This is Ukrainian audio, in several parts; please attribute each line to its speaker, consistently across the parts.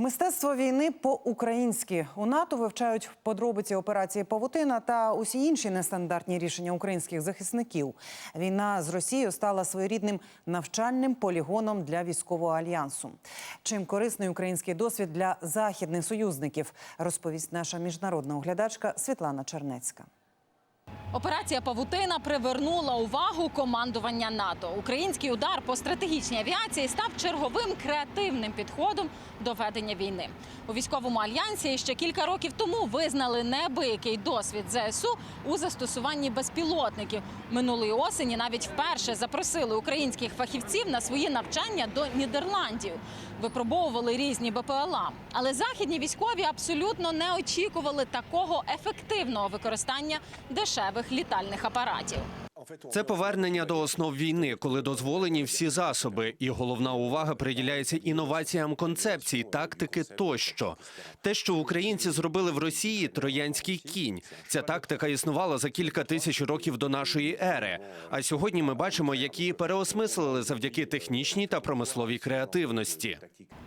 Speaker 1: Мистецтво війни по-українськи у НАТО вивчають подробиці операції Павутина та усі інші нестандартні рішення українських захисників. Війна з Росією стала своєрідним навчальним полігоном для військового альянсу. Чим корисний український досвід для західних союзників, розповість наша міжнародна оглядачка Світлана Чернецька.
Speaker 2: Операція Павутина привернула увагу командування НАТО. Український удар по стратегічній авіації став черговим креативним підходом до ведення війни. У військовому альянсі ще кілька років тому визнали неабиякий досвід ЗСУ у застосуванні безпілотників. Минулої осені навіть вперше запросили українських фахівців на свої навчання до Нідерландів. Випробовували різні БПЛА. Але західні військові абсолютно не очікували такого ефективного використання дешевих літальних апаратів.
Speaker 3: Це повернення до основ війни, коли дозволені всі засоби, і головна увага приділяється інноваціям концепцій, тактики тощо. Те, що українці зробили в Росії, троянський кінь. Ця тактика існувала за кілька тисяч років до нашої ери. А сьогодні ми бачимо, як її переосмислили завдяки технічній та промисловій креативності.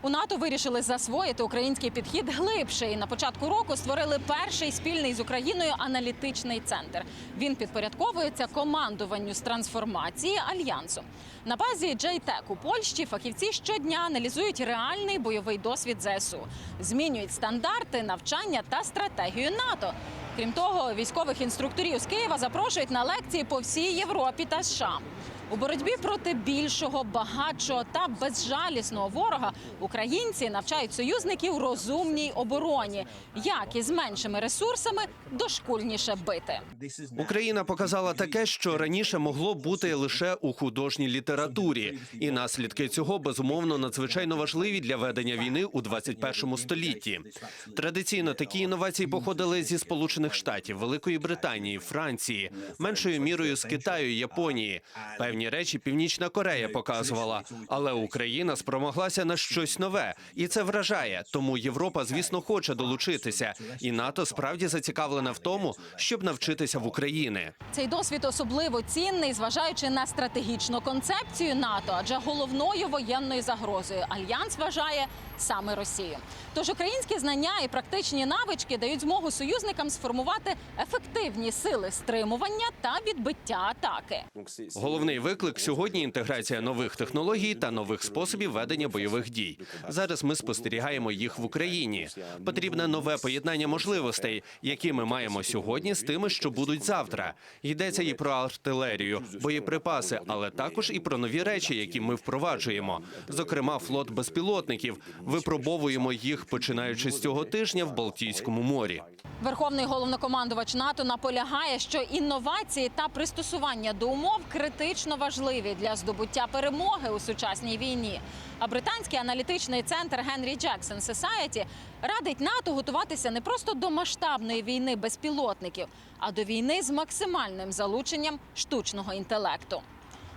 Speaker 2: У НАТО вирішили засвоїти український підхід глибше і на початку року створили перший спільний з Україною аналітичний центр. Він підпорядковується командуванню з трансформації альянсу. На базі JTEC у Польщі фахівці щодня аналізують реальний бойовий досвід ЗСУ, змінюють стандарти навчання та стратегію НАТО. Крім того, військових інструкторів з Києва запрошують на лекції по всій Європі та США. У боротьбі проти більшого, багатшого та безжалісного ворога українці навчають союзників розумній обороні, як із меншими ресурсами дошкульніше бити.
Speaker 3: Україна показала таке, що раніше могло бути лише у художній літературі, і наслідки цього безумовно надзвичайно важливі для ведення війни у 21 столітті. Традиційно такі інновації походили зі Сполучених Штатів, Великої Британії, Франції, меншою мірою з Китаю, Японії. Певні речі Північна Корея показувала, але Україна спромоглася на щось нове, і це вражає. Тому Європа, звісно, хоче долучитися, і НАТО справді зацікавлена в тому, щоб навчитися в Україні.
Speaker 2: Цей досвід особливо цінний, зважаючи на стратегічну концепцію НАТО, адже головною воєнною загрозою альянс вважає саме Росію. Тож українські знання і практичні навички дають змогу союзникам сформувати ефективні сили стримування та відбиття атаки.
Speaker 3: Головний виклик сьогодні інтеграція нових технологій та нових способів ведення бойових дій. Зараз ми спостерігаємо їх в Україні. Потрібне нове поєднання можливостей, які ми маємо сьогодні, з тими, що будуть завтра. Йдеться і про артилерію, боєприпаси, але також і про нові речі, які ми впроваджуємо. Зокрема, флот безпілотників. Випробовуємо їх починаючи з цього тижня в Балтійському морі.
Speaker 2: Верховний головнокомандувач НАТО наполягає, що інновації та пристосування до умов критично важливі для здобуття перемоги у сучасній війні. А британський аналітичний центр Генрі Джексон Сесаєті радить НАТО готуватися не просто до масштабної війни безпілотників, а до війни з максимальним залученням штучного інтелекту.